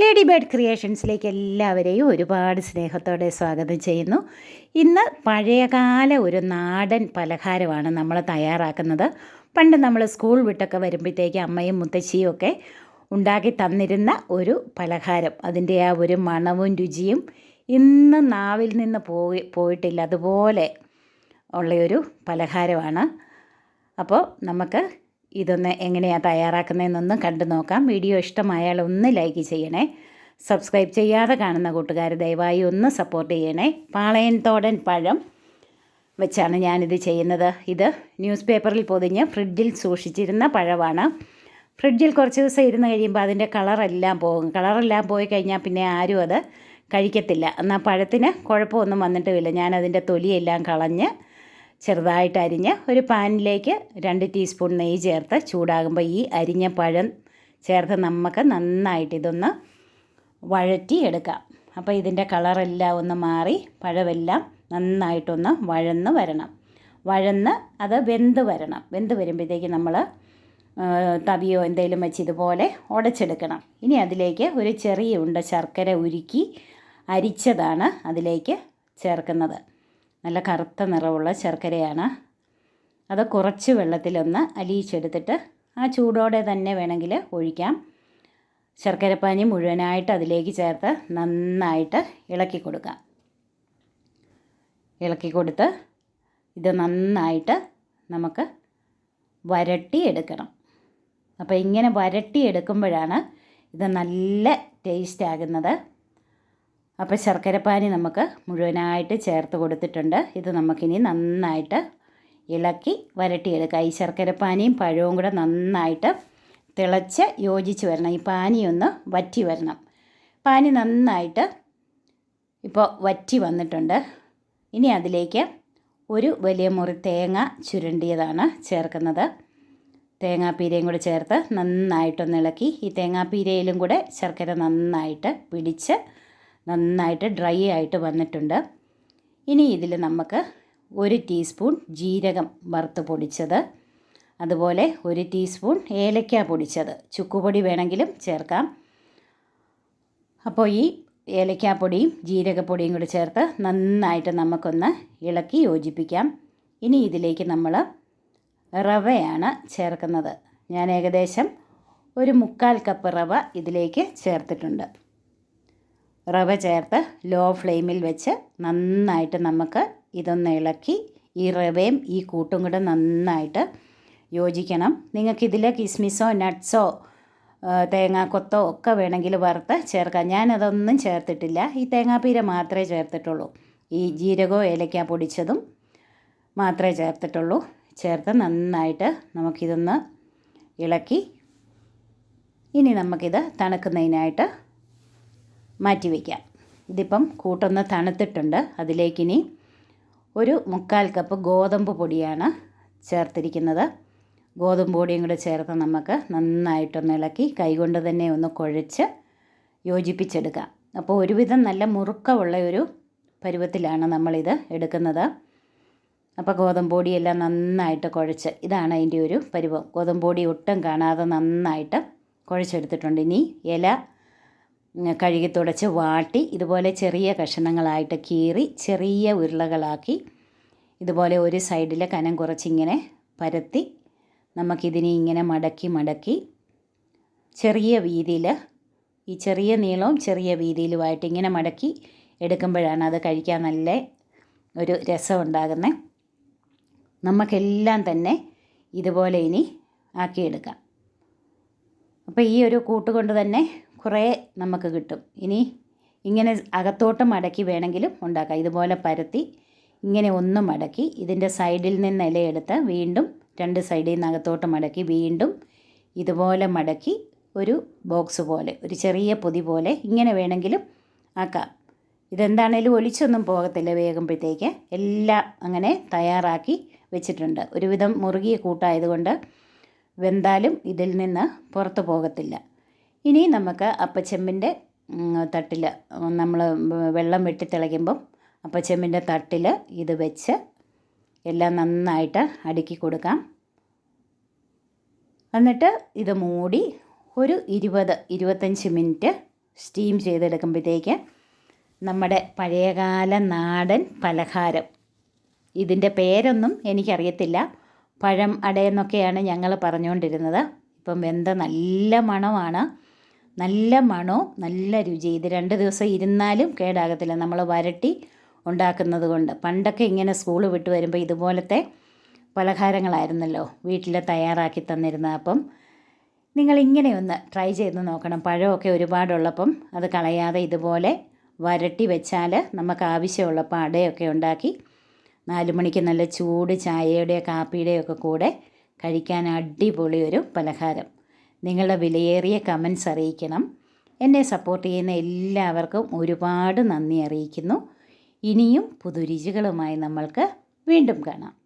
Lady bird ക്രിയേഷൻസിലേക്ക് എല്ലാവരെയും ഒരുപാട് സ്നേഹത്തോടെ സ്വാഗതം ചെയ്യുന്നു. ഇന്ന് പഴയകാല ഒരു നാടൻ പലഹാരമാണ് നമ്മൾ തയ്യാറാക്കുന്നത്. പണ്ട് നമ്മൾ സ്കൂൾ വിട്ടൊക്കെ വരുമ്പോഴത്തേക്ക് അമ്മയും മുത്തശ്ശിയും ഒക്കെ ഉണ്ടാക്കി തന്നിരുന്ന ഒരു പലഹാരം. അതിന്റെ ആ ഒരു മണവും രുചിയും ഇന്ന് നാവിൽ നിന്ന് പോയി പോയിട്ടില്ല. അതുപോലെ ഉള്ളയൊരു പലഹാരമാണ്. അപ്പോൾ നമുക്ക് ഇതൊന്ന് എങ്ങനെയാണ് തയ്യാറാക്കുന്നതെന്നൊന്ന് കണ്ടു നോക്കാം. വീഡിയോ ഇഷ്ടമായാൽ ഒന്ന് ലൈക്ക് ചെയ്യണേ. സബ്സ്ക്രൈബ് ചെയ്യാതെ കാണുന്ന കൂട്ടുകാർ ദയവായി ഒന്ന് സപ്പോർട്ട് ചെയ്യണേ. പാളയൻ തോടൻ പഴം വെച്ചാണ് ഞാനിത് ചെയ്യുന്നത്. ഇത് ന്യൂസ് പേപ്പറിൽ പൊതിഞ്ഞ് ഫ്രിഡ്ജിൽ സൂക്ഷിച്ചിരുന്ന പഴമാണ്. ഫ്രിഡ്ജിൽ കുറച്ച് ദിവസം ഇരുന്ന് കഴിയുമ്പോൾ അതിന്റെ കളറെല്ലാം പോകും. കളറെല്ലാം പോയി കഴിഞ്ഞാൽ പിന്നെ ആരും അത് കഴിക്കത്തില്ല. എന്നാൽ പഴത്തിന് കുഴപ്പമൊന്നും വന്നിട്ടുമില്ല. ഞാനതിന്റെ തൊലിയെല്ലാം കളഞ്ഞ് ചെറുതായിട്ട് അരിഞ്ഞ് ഒരു പാനിലേക്ക് രണ്ട് ടീസ്പൂൺ നെയ്യ് ചേർത്ത് ചൂടാകുമ്പോൾ ഈ അരിഞ്ഞ പഴം ചേർത്ത് നമുക്ക് നന്നായിട്ട് ഇതൊന്ന് വഴറ്റി എടുക്കാം. അപ്പോൾ ഇതിന്റെ കളറെല്ലാം ഒന്ന് മാറി പഴമെല്ലാം നന്നായിട്ടൊന്ന് വഴന്ന് വരണം. വഴന്ന് അത് വെന്ത് വരണം. വെന്ത് വരുമ്പോഴത്തേക്ക് നമ്മൾ തവിയോ എന്തെങ്കിലും വെച്ച് ഇതുപോലെ ഉടച്ചെടുക്കണം. ഇനി അതിലേക്ക് ഒരു ചെറിയ ഉണ്ട ശർക്കര ഉരുക്കി അരിച്ചതാണ് അതിലേക്ക് ചേർക്കുന്നത്. നല്ല കറുത്ത നിറമുള്ള ശർക്കരയാണ്. അത് കുറച്ച് വെള്ളത്തിലൊന്ന് അലിയിച്ചെടുത്തിട്ട് ആ ചൂടോടെ തന്നെ വേണമെങ്കിൽ ഒഴിക്കാം. ശർക്കരപ്പാനി മുഴുവനായിട്ട് അതിലേക്ക് ചേർത്ത് നന്നായിട്ട് ഇളക്കി കൊടുക്കാം ഇളക്കി കൊടുത്ത് ഇത് നന്നായിട്ട് നമുക്ക് വരട്ടി എടുക്കണം അപ്പോൾ ഇങ്ങനെ വരട്ടി എടുക്കുമ്പോഴാണ് ഇത് നല്ല ടേസ്റ്റ് ആകുന്നത്. അപ്പോൾ ശർക്കരപ്പാനി നമുക്ക് മുഴുവനായിട്ട് ചേർത്ത് കൊടുത്തിട്ടുണ്ട്. ഇത് നമുക്കിനി നന്നായിട്ട് ഇളക്കി വരട്ടിയെടുക്കുക ഈ ശർക്കരപ്പാനിയും പഴവും കൂടെ നന്നായിട്ട് തിളച്ച് യോജിച്ച് വരണം. ഈ പാനിയൊന്ന് വറ്റി വരണം. പാനി നന്നായിട്ട് ഇപ്പോൾ വറ്റി വന്നിട്ടുണ്ട്. ഇനി അതിലേക്ക് ഒരു വലിയ മുറി തേങ്ങ ചുരണ്ടിയതാണ് ചേർക്കുന്നത്. തേങ്ങാപ്പീരയും കൂടെ ചേർത്ത് നന്നായിട്ടൊന്ന് ഇളക്കി. ഈ തേങ്ങാപ്പീരയിലും കൂടെ ശർക്കര നന്നായിട്ട് പിടിച്ച് നന്നായിട്ട് ഡ്രൈ ആയിട്ട് വന്നിട്ടുണ്ട്. ഇനി ഇതിൽ നമുക്ക് ഒരു ടീസ്പൂൺ ജീരകം വറുത്ത് പൊടിച്ചത്. അതുപോലെ ഒരു ടീസ്പൂൺ ഏലക്ക പൊടിച്ചത്. ചുക്കുപൊടി വേണമെങ്കിലും ചേർക്കാം. അപ്പോൾ ഈ ഏലക്കാപ്പൊടിയും ജീരകപ്പൊടിയും കൂടി ചേർത്ത് നന്നായിട്ട് നമുക്കൊന്ന് ഇളക്കി യോജിപ്പിക്കാം. ഇനി ഇതിലേക്ക് നമ്മൾ റവയാണ് ചേർക്കുന്നത്. ഞാൻ ഏകദേശം ഒരു മുക്കാൽ കപ്പ് റവ ഇതിലേക്ക് ചേർത്തിട്ടുണ്ട്. റവ ചേർത്ത് ലോ ഫ്ലെയിമിൽ വെച്ച് നന്നായിട്ട് നമുക്ക് ഇതൊന്ന് ഇളക്കി ഈ റവയും ഈ കൂട്ടും കൂടെ നന്നായിട്ട് യോജിക്കണം. നിങ്ങൾക്കിതിൽ കിസ്മിസോ നട്ട്സോ തേങ്ങാക്കൊത്തോ ഒക്കെ വേണമെങ്കിൽ വറുത്ത് ചേർക്കാം. ഞാനതൊന്നും ചേർത്തിട്ടില്ല. ഈ തേങ്ങാപ്പീര മാത്രമേ ചേർത്തിട്ടുള്ളൂ. ഈ ജീരകോ ഏലക്ക പൊടിച്ചതും മാത്രമേ ചേർത്തിട്ടുള്ളൂ. ചേർത്ത് നന്നായിട്ട് നമുക്കിതൊന്ന് ഇളക്കി ഇനി നമുക്കിത് തണുക്കുന്നതിനായിട്ട് മാറ്റി വയ്ക്കാം ഇതിപ്പം കൂട്ടൊന്ന് തണുത്തിട്ടുണ്ട്. അതിലേക്കിനി ഒരു മുക്കാൽ കപ്പ് ഗോതമ്പ് പൊടിയാണ് ചേർത്തിരിക്കുന്നത്. ഗോതമ്പ് പൊടിയും കൂടെ ചേർത്ത് നമുക്ക് നന്നായിട്ടൊന്ന് ഇളക്കി കൈകൊണ്ട് തന്നെ ഒന്ന് കുഴച്ച് യോജിപ്പിച്ചെടുക്കാം അപ്പോൾ ഒരുവിധം നല്ല മുറുക്കമുള്ള ഒരു പരുവത്തിലാണ് നമ്മളിത് എടുക്കുന്നത്. അപ്പോൾ ഗോതമ്പ് പൊടിയെല്ലാം നന്നായിട്ട് കുഴച്ച് ഇതാണ് അതിന്റെ ഒരു പരുവം. ഗോതമ്പ് പൊടി ഒട്ടും കാണാതെ നന്നായിട്ട് കുഴച്ചെടുത്തിട്ടുണ്ട്. ഇനി ഇല കഴുകി തുടച്ച് വാട്ടി ഇതുപോലെ ചെറിയ കഷണങ്ങളായിട്ട് കീറി ചെറിയ ഉരുളകളാക്കി ഇതുപോലെ ഒരു സൈഡിലെ കനം കുറച്ചിങ്ങനെ പരത്തി നമുക്കിതിനെ ഇങ്ങനെ മടക്കി മടക്കി ചെറിയ വീതിയിൽ ഈ ചെറിയ നീളവും ചെറിയ വീതിയിലുമായിട്ട് ഇങ്ങനെ മടക്കി എടുക്കുമ്പോഴാണ് അത് കഴിക്കാൻ നല്ല ഒരു രസം ഉണ്ടാകുന്നത് നമുക്കെല്ലാം തന്നെ ഇതുപോലെ ഇനി ആക്കിയെടുക്കാം. അപ്പോൾ ഈ ഒരു കൂട്ടുകൊണ്ട് തന്നെ കുറേ നമുക്ക് കിട്ടും. ഇനി ഇങ്ങനെ അകത്തോട്ട് മടക്കി വേണമെങ്കിലും ഉണ്ടാക്കാം. ഇതുപോലെ പരത്തി ഇങ്ങനെ ഒന്ന് മടക്കി ഇതിന്റെ സൈഡിൽ നിന്ന് ഇലയെടുത്ത് വീണ്ടും രണ്ട് സൈഡിൽ നിന്ന് അകത്തോട്ട് മടക്കി വീണ്ടും ഇതുപോലെ മടക്കി ഒരു ബോക്സ് പോലെ ഒരു ചെറിയ പൊതി പോലെ ഇങ്ങനെ വേണമെങ്കിലും ആക്കാം. ഇതെന്താണേലും ഒലിച്ചൊന്നും പോകത്തില്ല വേകുമ്പോഴത്തേക്ക്. എല്ലാം അങ്ങനെ തയ്യാറാക്കി വെച്ചിട്ടുണ്ട്. ഒരുവിധം മുറുകിയ കൂട്ടായതുകൊണ്ട് വെന്താലും ഇതിൽ നിന്ന് പുറത്തു പോകത്തില്ല. ഇനി നമുക്ക് അപ്പച്ചെമ്പിന്റെ തട്ടിൽ നമ്മൾ വെള്ളം വെട്ടി തിളയ്ക്കുമ്പം അപ്പച്ചെമ്പിന്റെ തട്ടിൽ ഇത് വെച്ച് എല്ലാം നന്നായിട്ട് അടുക്കി കൊടുക്കാം. എന്നിട്ട് ഇത് മൂടി ഒരു ഇരുപത് ഇരുപത്തഞ്ച് മിനിറ്റ് സ്റ്റീം ചെയ്തെടുക്കുമ്പോഴത്തേക്ക് നമ്മുടെ പഴയകാല നാടൻ പലഹാരം. ഇതിന്റെ പേരൊന്നും എനിക്കറിയത്തില്ല. പഴം അടയെന്നൊക്കെയാണ് ഞങ്ങൾ പറഞ്ഞുകൊണ്ടിരുന്നത്. ഇപ്പം വെന്ത നല്ല മണമാണ്. നല്ല മണവും നല്ല രുചി. ഇത് രണ്ട് ദിവസം ഇരുന്നാലും കേടാകത്തില്ല. നമ്മൾ വരട്ടി ഉണ്ടാക്കുന്നത് കൊണ്ട്. പണ്ടൊക്കെ ഇങ്ങനെ സ്കൂൾ വിട്ട് വരുമ്പോൾ ഇതുപോലത്തെ പലഹാരങ്ങളായിരുന്നല്ലോ വീട്ടിൽ തയ്യാറാക്കി തന്നിരുന്നത്. അപ്പം നിങ്ങൾ ഒന്ന് ട്രൈ ചെയ്ത് നോക്കണം. പഴമൊക്കെ ഒരുപാടുള്ളപ്പം അത് കളയാതെ ഇതുപോലെ വരട്ടി വെച്ചാൽ നമുക്ക് ആവശ്യമുള്ളപ്പോൾ അടയൊക്കെ ഉണ്ടാക്കി നാല് മണിക്ക് നല്ല ചൂട് ചായയുടെയോ കാപ്പിയുടെയോ ഒക്കെ കൂടെ കഴിക്കാൻ അടിപൊളി ഒരു പലഹാരം. നിങ്ങളുടെ വിലയേറിയ കമൻസ് അറിയിക്കണം. എന്നെ സപ്പോർട്ട് ചെയ്യുന്ന എല്ലാവർക്കും ഒരുപാട് നന്ദി അറിയിക്കുന്നു. ഇനിയും പുതുരുചികളുമായി നമ്മൾക്ക് വീണ്ടും കാണാം.